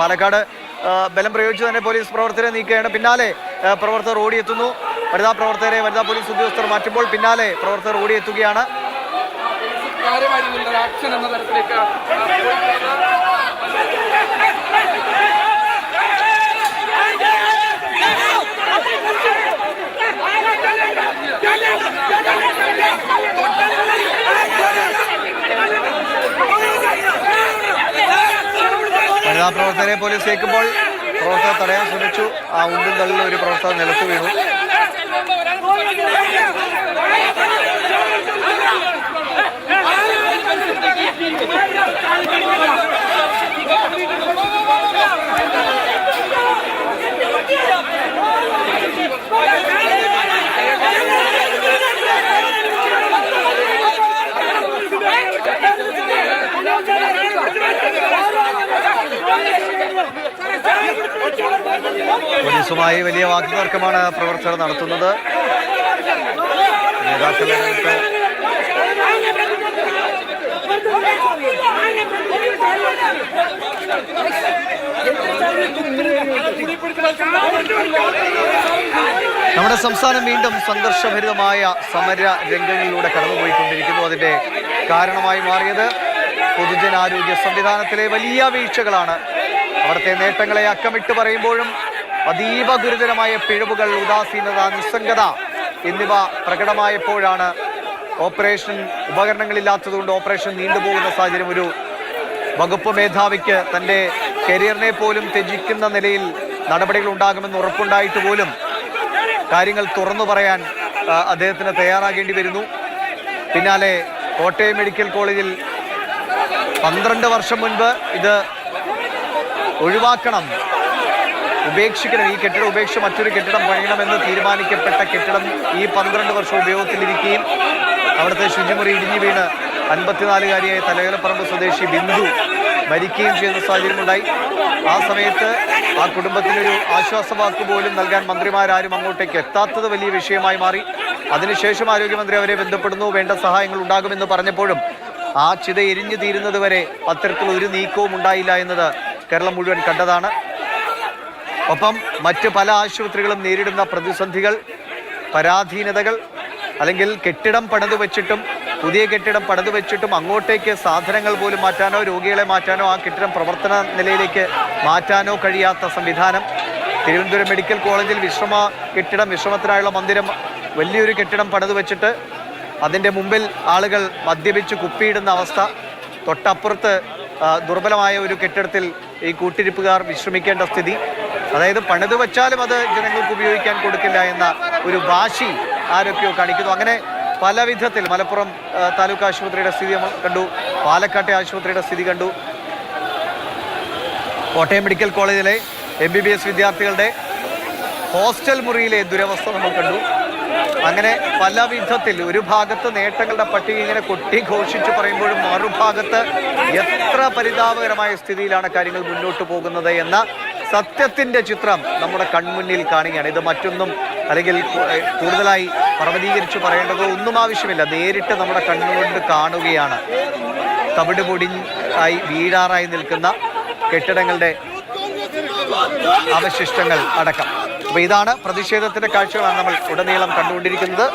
പാലക്കാട് ബലം പ്രയോഗിച്ച് തന്നെ പോലീസ് പ്രവർത്തകരെ നീക്കുകയാണ്. പിന്നാലെ പ്രവർത്തകർ ഓടിയെത്തുന്നു. വനിതാ പ്രവർത്തകരെ വനിതാ പോലീസ് ഉദ്യോഗസ്ഥർ മാറ്റുമ്പോൾ പിന്നാലെ പ്രവർത്തകർ ഓടിയെത്തുകയാണ്. കാര്യമായിട്ടുള്ള ആക്ഷൻ എന്ന തരത്തിലേക്ക് വനിതാ പ്രവർത്തകരെ പോലീസ് നീക്കുമ്പോൾ പ്രവർത്തകർ തടയാൻ ശ്രമിച്ചു. ആ ഉണ്ടും തള്ളിൽ ഒരു പ്രവർത്തകർ നിലത്ത് വീണു. പോലീസുമായി വലിയ വാക്കുതർക്കമാണ് പ്രവർത്തകർ നടത്തുന്നത്. നമ്മുടെ സംസ്ഥാനം വീണ്ടും സംഘർഷഭരിതമായ സമര രംഗങ്ങളിലൂടെ കടന്നുപോയിക്കൊണ്ടിരിക്കുന്നു. അതിന്റെ കാരണമായി മാറിയത് പൊതുജനാരോഗ്യ സംവിധാനത്തിലെ വലിയ വീഴ്ചകളാണ്. അവിടുത്തെ നേട്ടങ്ങളെ അക്കമിട്ട് പറയുമ്പോഴും അതീവ ഗുരുതരമായ പിഴവുകൾ ഉദാസീനത നിസ്സംഗത എന്നിവ പ്രകടമായപ്പോഴാണ് ഓപ്പറേഷൻ ഉപകരണങ്ങളില്ലാത്തതുകൊണ്ട് ഓപ്പറേഷൻ നീണ്ടുപോകുന്ന സാഹചര്യം ഒരു വകുപ്പ് മേധാവിക്ക് തന്റെ കരിയറിനെ പോലും ത്യജിക്കുന്ന നിലയിൽ നടപടികൾ ഉണ്ടാകുമെന്ന് ഉറപ്പുണ്ടായിട്ട് പോലും കാര്യങ്ങൾ തുറന്നു പറയാൻ അദ്ദേഹത്തിന് തയ്യാറാകേണ്ടി വരുന്നു. പിന്നാലെ കോട്ടയം മെഡിക്കൽ കോളേജിൽ പന്ത്രണ്ട് വർഷം മുൻപ് ഇത് ഒഴിവാക്കണം ഉപേക്ഷിക്കണം ഈ കെട്ടിടം ഉപേക്ഷിച്ച് മറ്റൊരു കെട്ടിടം പണിയണമെന്ന് തീരുമാനിക്കപ്പെട്ട കെട്ടിടം ഈ പന്ത്രണ്ട് വർഷം ഉപയോഗത്തിലിരിക്കുകയും അവിടുത്തെ ശുചിമുറി ഇടിഞ്ഞു വീണ് അൻപത്തിനാലുകാരിയായ തലകലപ്പറമ്പ് സ്വദേശി ബിന്ദു മരിക്കുകയും ചെയ്യുന്ന സാഹചര്യമുണ്ടായി. ആ സമയത്ത് ആ കുടുംബത്തിനൊരു ആശ്വാസവാക്ക് പോലും നൽകാൻ മന്ത്രിമാരാരും അങ്ങോട്ടേക്ക് എത്താത്തത് വലിയ വിഷയമായി മാറി. അതിനുശേഷം ആരോഗ്യമന്ത്രി അവരെ ബന്ധപ്പെടുന്നു വേണ്ട സഹായങ്ങൾ ഉണ്ടാകുമെന്ന് പറഞ്ഞപ്പോഴും ആ ചിത എരിഞ്ഞു തീരുന്നതുവരെ പത്രത്തിൽ ഒരു നീക്കവും ഉണ്ടായില്ല എന്നത് കേരളം മുഴുവൻ കണ്ടതാണ്. ഒപ്പം മറ്റ് പല ആശുപത്രികളും നേരിടുന്ന പ്രതിസന്ധികൾ പരാധീനതകൾ അല്ലെങ്കിൽ കെട്ടിടം പണിതു വെച്ചിട്ടും പുതിയ കെട്ടിടം പണിതു വെച്ചിട്ടും അങ്ങോട്ടേക്ക് സാധനങ്ങൾ പോലും മാറ്റാനോ രോഗികളെ മാറ്റാനോ ആ കെട്ടിടം പ്രവർത്തന നിലയിലേക്ക് മാറ്റാനോ കഴിയാത്ത സംവിധാനം. തിരുവനന്തപുരം മെഡിക്കൽ കോളേജിൽ വിശ്രമ കെട്ടിടം വിശ്രമത്തിനായുള്ള മന്ദിരം വലിയൊരു കെട്ടിടം പണിതു വെച്ചിട്ട് അതിന്റെ മുമ്പിൽ ആളുകൾ മദ്യപിച്ച് കുപ്പിയിടുന്ന അവസ്ഥ. തൊട്ടപ്പുറത്ത് ദുർബലമായ ഒരു കെട്ടിടത്തിൽ ഈ കൂട്ടിരിപ്പുകാർ വിശ്രമിക്കേണ്ട സ്ഥിതി. അതായത് പണിത് വെച്ചാലും അത് ജനങ്ങൾക്ക് ഉപയോഗിക്കാൻ കൊടുക്കില്ല എന്ന ഒരു വാശി ആരൊക്കെയോ കാണിക്കുന്നു. അങ്ങനെ പല വിധത്തിൽ മലപ്പുറം താലൂക്ക് ആശുപത്രിയുടെ സ്ഥിതി നമ്മൾ കണ്ടു. പാലക്കാട്ടെ ആശുപത്രിയുടെ സ്ഥിതി കണ്ടു. കോട്ടയം മെഡിക്കൽ കോളേജിലെ എം ബി ബി എസ് വിദ്യാർത്ഥികളുടെ ഹോസ്റ്റൽ മുറിയിലെ ദുരവസ്ഥ നമ്മൾ കണ്ടു. അങ്ങനെ പല വിധത്തിൽ ഒരു ഭാഗത്ത് നേട്ടങ്ങളുടെ പട്ടിക ഇങ്ങനെ കൊട്ടി ഘോഷിച്ചു പറയുമ്പോഴും മറുഭാഗത്ത് എത്ര പരിതാപകരമായ സ്ഥിതിയിലാണ് കാര്യങ്ങൾ മുന്നോട്ട് പോകുന്നത് എന്ന സത്യത്തിന്റെ ചിത്രം നമ്മുടെ കൺമുന്നിൽ കാണുകയാണ്. ഇത് മറ്റൊന്നും അല്ലെങ്കിൽ കൂടുതലായി പർവതീകരിച്ച് പറയേണ്ടതോ ഒന്നും ആവശ്യമില്ല. നേരിട്ട് നമ്മുടെ കണ്ണുകൊണ്ട് കാണുകയാണ്. തവിട് പൊടി ആയി വീഴാറായി നിൽക്കുന്ന കെട്ടിടങ്ങളുടെ അവശിഷ്ടങ്ങൾ അടക്കം. അപ്പോൾ ഇതാണ് പ്രതിഷേധത്തിന്റെ കാഴ്ചകളാണ് നമ്മൾ ഉടനീളം കണ്ടുകൊണ്ടിരിക്കുന്നത്.